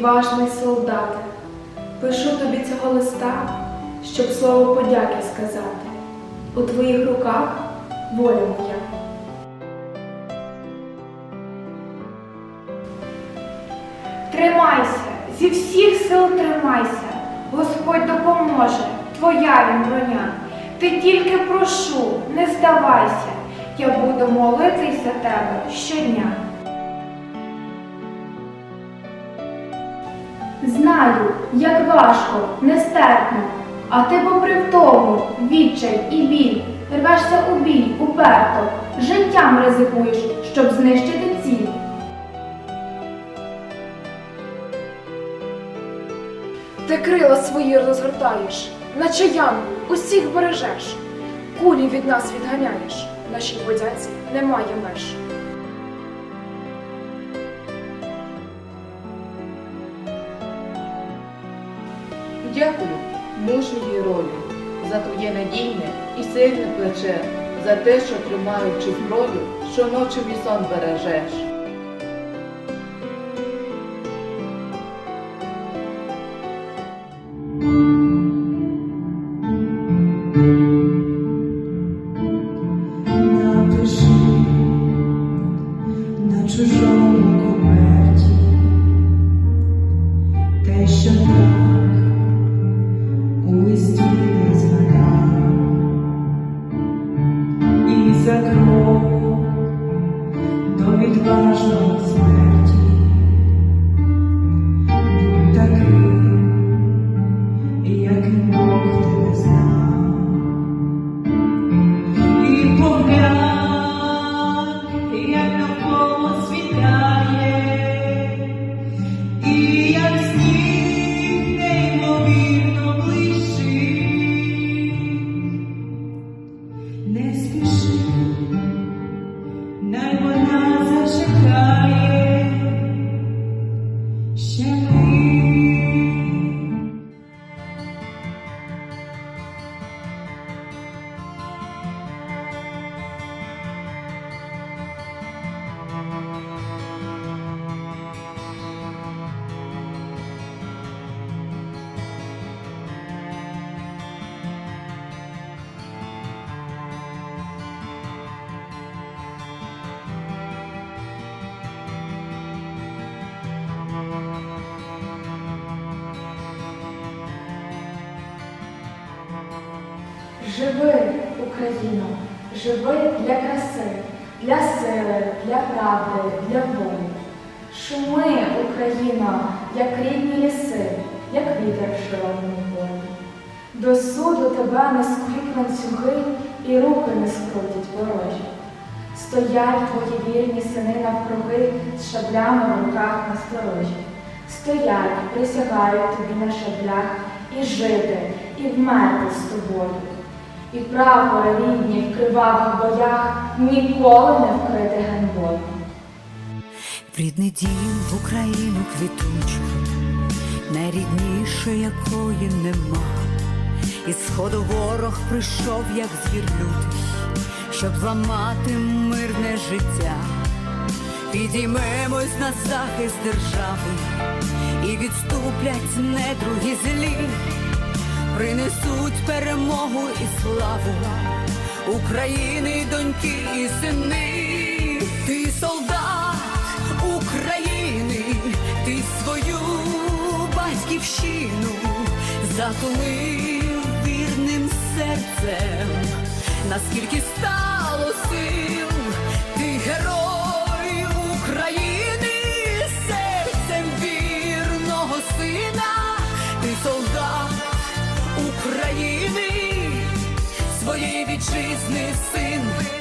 Відважний солдате. Пишу тобі цього листа, щоб слово подяки сказати. У твоїх руках воля моя. Тримайся, зі всіх сил тримайся. Господь допоможе, твоя він броня. Ти тільки прошу, не здавайся, я буду молитись за тебе щодня. Знаю, як важко, нестерпно, а ти попри втому, відчай і біль, рвешся у бій, уперто, життям ризикуєш, щоб знищити ціль. Ти крила свої розгортаєш, наче янгол, усіх бережеш. Кулі від нас відганяєш, нашій подяці немає меж. Дякую, мужній ролі за твоє надійне і сильне плече, за те, що тримаючи зброю, щоночі мій сон бережеш. Напиши крок до відважного смерті Живи, Україно, живи для краси, для сили, для правди, для волі. Шуми, Україно, як рідні ліси, як вітер в широкому полі. До суду тебе не скрік ланцюги і руки не скрутять ворожі. Стоять твої вірні сини навкруги з шаблями в руках на сторожі. Стоять, присягають тобі на шаблях і жити, і вмерти з тобою. І прапори рідні в кривавих боях ніколи не вкрити ганьбою. В рідний дім в Україну квітучу, найрідніше якої нема. І сходу ворог прийшов, як звір лютий, щоб зламати мирне життя. Підіймемось на захист держави, і відступлять недруги злі, принесуть перемогу і славу України, доньки і сини. Ти солдат України, ти свою батьківщину затулив вірним серцем, наскільки стало вітчизни син.